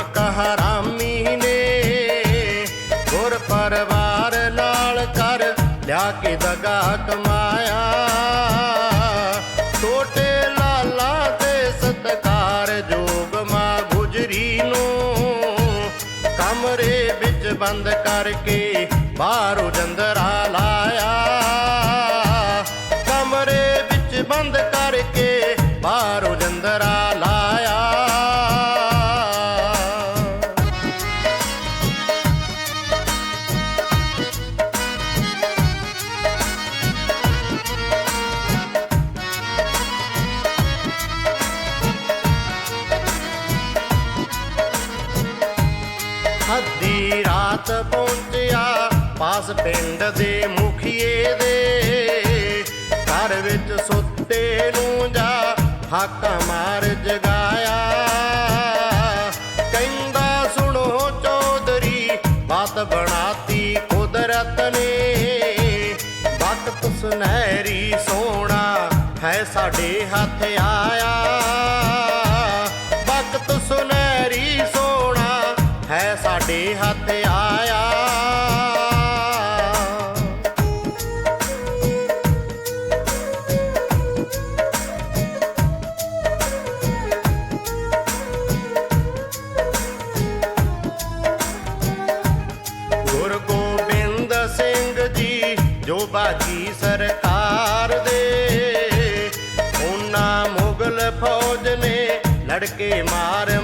ਨਾਮ ਕਹਾ ਰਾਮੀ ਨੇ ਗੁਰ ਪਰਵਾਰ ਨਾਲ ਕਰ ਲਿਆ ਕੇ ਦਗਾ ਕਮਾਇਆ। ਛੋਟੇ ਲਾਲਾ ਦੇ ਸਤਕਾਰ ਜੋਗ ਮਾਂ ਗੁਜਰੀ ਨੂੰ ਕਮਰੇ ਵਿੱਚ ਬੰਦ ਕਰਕੇ ਬਾਹਰੋਂ ਜੰਦਰਾ ਲਾਇਆ। ਕਮਰੇ ਵਿੱਚ ਬੰਦ ਕਰਕੇ ਅੱਧੀ ਰਾਤ ਪਹੁੰਚਿਆ, ਪਾਸ ਪਿੰਡ ਦੇ ਮੁਖੀਏ ਦੇ। ਘਰ ਵਿੱਚ ਸੁੱਤੇ ਨੂੰ ਜਾ, ਹਾਕਾ ਮਾਰ ਜਗਾਇਆ। ਕਹਿੰਦਾ, ਸੁਣੋ ਚੌਧਰੀ, ਬਾਤ ਬਣਾਤੀ ਕੁਦਰਤ ਨੇ। ਵਕਤ ਸੁਨਹਿਰੀ ਸੋਹਣਾ ਹੈ ਸਾਡੇ ਹੱਥ ਆਇਆ ਸਾਡੇ ਹੱਥ ਆਇਆ। ਗੁਰ ਗੋਬਿੰਦ ਸਿੰਘ ਜੀ, ਜੋ ਬਾਜੀ ਸਰਕਾਰ ਦੇ, ਉਹਨਾਂ ਮੁਗਲ ਫੌਜ ਨੇ ਲੜਕੇ ਮਾਰ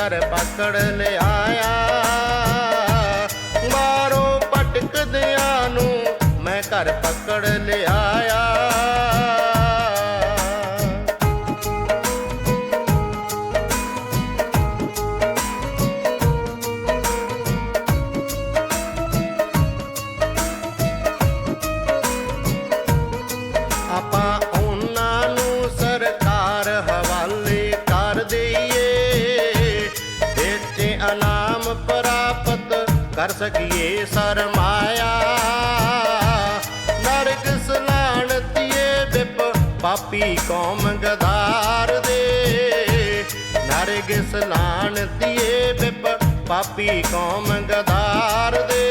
ਮੈਂ ਘਰ ਪਕੜ ਲਿਆਇਆ। ਬਾਹਰੋਂ ਭਟਕਦਿਆਂ ਨੂੰ ਮੈਂ ਘਰ ਪਕੜ ਲਿਆਇਆ। ਕਰ ਸਕੀਏ ਸਰਮਾਇਆ ਨਰਕ ਸਲਾਣਤੀਏ ਵਿਪ ਪਾਪੀ ਕੌਮ ਗਦਾਰ ਦੇ। ਨਰਕ ਸਲਾਣਤੀਏ ਵਿਪ ਪਾਪੀ ਕੌਮ ਗਦਾਰ ਦੇ।